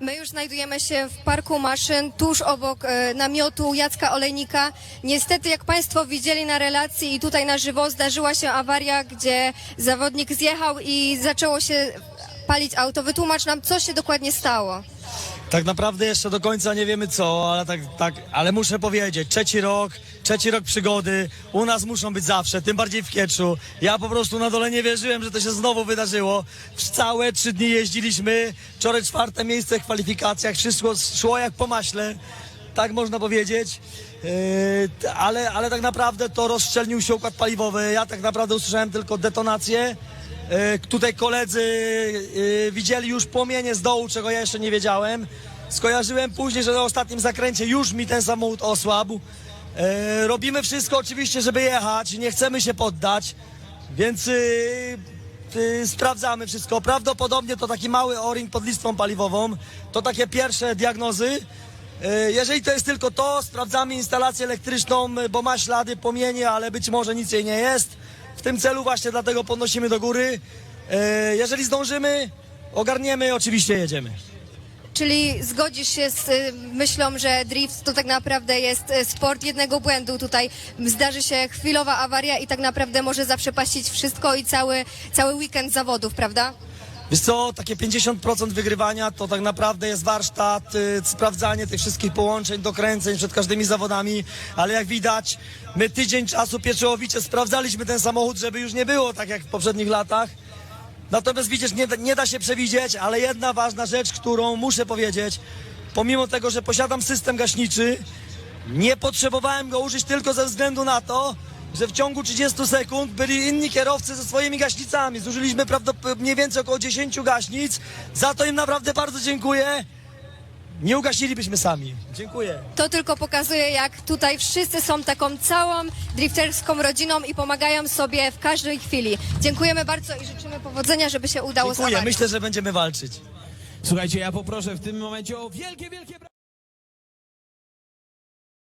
My już znajdujemy się w parku maszyn, tuż obok e, namiotu Jacka Olejnika. Niestety, jak Państwo widzieli na relacji i tutaj na żywo, zdarzyła się awaria, gdzie zawodnik zjechał i zaczęło się palić auto. Wytłumacz nam, co się dokładnie stało. Tak naprawdę jeszcze do końca nie wiemy co, ale tak, tak, ale muszę powiedzieć, trzeci rok, trzeci rok przygody, u nas muszą być zawsze, tym bardziej w Kieczu. Ja po prostu na dole nie wierzyłem, że to się znowu wydarzyło. W całe trzy dni jeździliśmy, wczoraj czwarte miejsce w kwalifikacjach, wszystko szło jak po maśle, tak można powiedzieć. Yy, ale, ale tak naprawdę to rozszczelnił się układ paliwowy. Ja tak naprawdę usłyszałem tylko detonację. E, Tutaj koledzy e, widzieli już płomienie z dołu, czego ja jeszcze nie wiedziałem. Skojarzyłem później, że na ostatnim zakręcie już mi ten samochód osłabł. E, Robimy wszystko oczywiście, żeby jechać, nie chcemy się poddać, więc sprawdzamy wszystko. Prawdopodobnie to taki mały o-ring pod listwą paliwową. To takie pierwsze diagnozy. Jeżeli to jest tylko to, sprawdzamy instalację elektryczną, bo ma ślady płomienie, ale być może nic jej nie jest. Tym celu właśnie dlatego podnosimy do góry. E, Jeżeli zdążymy, ogarniemy, oczywiście jedziemy. Czyli zgodzisz się z y, myślą, że drift to tak naprawdę jest y, sport jednego błędu. Tutaj zdarzy się chwilowa awaria i tak naprawdę może zaprzepaścić wszystko i cały, cały weekend zawodów, prawda? Wiesz co, takie 50% wygrywania to tak naprawdę jest warsztat, y, sprawdzanie tych wszystkich połączeń, dokręceń przed każdymi zawodami, ale jak widać, my tydzień czasu pieczołowicie sprawdzaliśmy ten samochód, żeby już nie było tak jak w poprzednich latach. Natomiast widzisz, nie, nie da się przewidzieć, ale jedna ważna rzecz, którą muszę powiedzieć, pomimo tego, że posiadam system gaśniczy, nie potrzebowałem go użyć tylko ze względu na to, że w ciągu 30 sekund byli inni kierowcy ze swoimi gaśnicami. Zużyliśmy prawdopodobnie mniej więcej około 10 gaśnic. Za to im naprawdę bardzo dziękuję. Nie ugasilibyśmy sami. Dziękuję. To tylko pokazuje, jak tutaj wszyscy są taką całą drifterską rodziną i pomagają sobie w każdej chwili. Dziękujemy bardzo i życzymy powodzenia, żeby się udało Dziękuję. Myślę, że będziemy walczyć. Słuchajcie, ja poproszę w tym momencie o wielkie, wielkie brawa.